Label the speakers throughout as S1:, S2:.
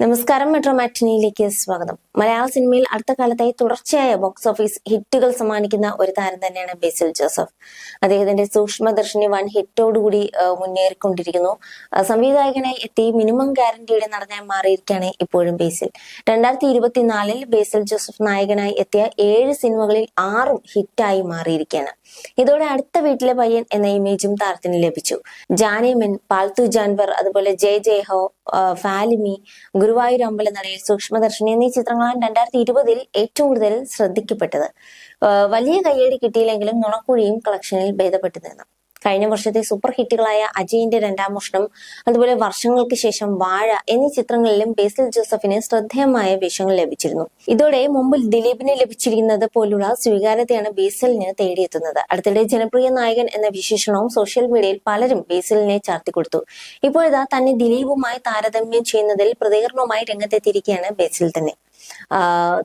S1: നമസ്കാരം മെട്രോ മാറ്റിനിയിലേക്ക് സ്വാഗതം. മലയാള സിനിമയിൽ അടുത്ത കാലത്തായി തുടർച്ചയായ ബോക്സ് ഓഫീസ് ഹിറ്റുകൾ സമ്മാനിക്കുന്ന ഒരു താരം തന്നെയാണ് ബേസിൽ ജോസഫ്. അദ്ദേഹത്തിന്റെ സൂക്ഷ്മദർശിനി വൺ ഹിറ്റോടുകൂടി മുന്നേറിക്കൊണ്ടിരിക്കുന്നു. സംവിധായകനായി എത്തി മിനിമം ഗ്യാരണ്ടിയുടെ നടനായി മാറിയിരിക്കുകയാണ് ഇപ്പോഴും ബേസിൽ. രണ്ടായിരത്തി ഇരുപത്തിനാലിൽ ബേസിൽ ജോസഫ് നായകനായി എത്തിയ ഏഴ് സിനിമകളിൽ ആറും ഹിറ്റായി മാറിയിരിക്കുകയാണ്. ഇതോടെ അടുത്ത വീട്ടിലെ പയ്യൻ എന്ന ഇമേജും താരത്തിന് ലഭിച്ചു. ജാനേമൻ പാൽത്തു ജാൻവർ അതുപോലെ ജയ് ജയ് ഹോ ഫാലിമി ഗുരുവായൂർ അമ്പലനടയിൽ സൂക്ഷ്മദർശിനി എന്നീ ചിത്രങ്ങളാണ് രണ്ടായിരത്തി ഇരുപതിൽ ഏറ്റവും കൂടുതൽ ശ്രദ്ധിക്കപ്പെട്ടത്. വലിയ കയ്യടി കിട്ടിയില്ലെങ്കിലും നുണക്കുഴിയും കളക്ഷനിൽ ഭേദപ്പെട്ടു നിന്നു കഴിഞ്ഞ വർഷത്തെ സൂപ്പർ ഹിറ്റുകളായ അജയിന്റെ രണ്ടാം മോഷണം അതുപോലെ വർഷങ്ങൾക്ക് ശേഷം വാഴ എന്നീ ചിത്രങ്ങളിലും ബേസിൽ ജോസഫിന് ശ്രദ്ധേയമായ വേഷങ്ങൾ ലഭിച്ചിരുന്നു. ഇതോടെ മുമ്പിൽ ദിലീപിന് ലഭിച്ചിരിക്കുന്നത് പോലുള്ള സ്വീകാര്യതയാണ് ബേസിലിന് തേടിയെത്തുന്നത്. അടുത്തിടെ ജനപ്രിയ നായകൻ എന്ന വിശേഷണവും സോഷ്യൽ മീഡിയയിൽ പലരും ബേസിലിനെ ചാർത്തിക്കൊടുത്തു ഇപ്പോഴിതാ തന്നെ ദിലീപുമായി താരതമ്യം ചെയ്യുന്നതിൽ പ്രതികരണവുമായി രംഗത്തെത്തിയിരിക്കുകയാണ് ബേസിൽ തന്നെ.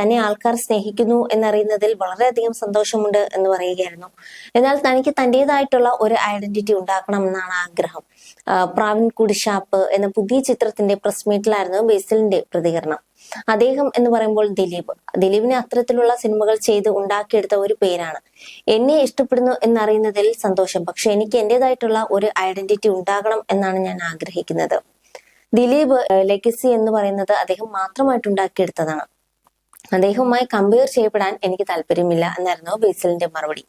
S1: തന്നെ ആൾക്കാർ സ്നേഹിക്കുന്നു എന്നറിയുന്നതിൽ വളരെയധികം സന്തോഷമുണ്ട് എന്ന് പറയുകയായിരുന്നു. എന്നാൽ തനിക്ക് തന്റെതായിട്ടുള്ള ഒരു ഐഡന്റിറ്റി ഉണ്ടാക്കണം എന്നാണ് ആഗ്രഹം. പ്രാവിൻ കുടിശാപ്പ് എന്ന പുതിയ ചിത്രത്തിന്റെ പ്രസ് മീറ്റിലായിരുന്നു ബേസിലിന്റെ പ്രതികരണം. അദ്ദേഹം എന്ന് പറയുമ്പോൾ ദിലീപ്. ദിലീപിനെ അത്തരത്തിലുള്ള സിനിമകൾ ചെയ്ത് ഉണ്ടാക്കിയെടുത്ത ഒരു പേരാണ്. എന്നെ ഇഷ്ടപ്പെടുന്നു എന്നറിയുന്നതിൽ സന്തോഷം. പക്ഷെ എനിക്ക് എന്റെതായിട്ടുള്ള ഒരു ഐഡന്റിറ്റി ഉണ്ടാകണം എന്നാണ് ഞാൻ ആഗ്രഹിക്കുന്നത്. ദിലീപ് ലെഗസി എന്ന് പറയുന്നത് അദ്ദേഹം മാത്രമായിട്ട് ഉണ്ടാക്കിയെടുത്തതാണ്. അദ്ദേഹവുമായി കമ്പയർ ചെയ്യപ്പെടാൻ എനിക്ക് താല്പര്യമില്ല എന്നായിരുന്നു ബേസിലിന്റെ മറുപടി.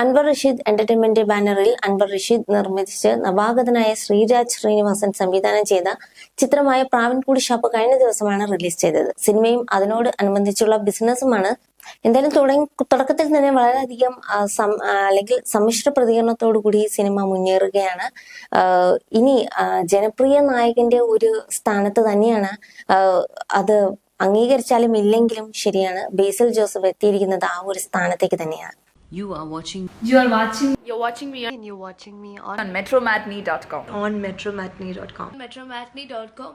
S1: അൻവർ റഷീദ് എന്റർടൈൻമെന്റ് ബാനറിൽ അൻവർ റഷീദ് നിർമ്മിച്ച് നവാഗതനായ ശ്രീരാജ് ശ്രീനിവാസൻ സംവിധാനം ചെയ്ത ചിത്രമായ പ്രാവിൻകൂടി ഷാപ്പ് കഴിഞ്ഞ ദിവസമാണ് റിലീസ് ചെയ്തത്. സിനിമയും അതിനോട് അനുബന്ധിച്ചുള്ള ബിസിനസ്സുമാണ് എന്തായാലും തുടങ്ങി തുടക്കത്തിൽ തന്നെ വളരെയധികം അല്ലെങ്കിൽ സമ്മിശ്ര പ്രതികരണത്തോടു കൂടി ഈ സിനിമ മുന്നേറുകയാണ് ഇനി ജനപ്രിയ നായകന്റെ ഒരു സ്ഥാനത്ത് തന്നെയാണ് അത് അംഗീകരിച്ചാലും ഇല്ലെങ്കിലും ശരിയാണ് ബേസിൽ ജോസഫ് എത്തിയിരിക്കുന്നത് ആ ഒരു സ്ഥാനത്തേക്ക് തന്നെയാണ്
S2: You are watching
S3: You are watching
S4: You're watching me And you're watching me on,
S2: on metromatney.com.
S4: on metromatney.com.
S3: metromatney.com.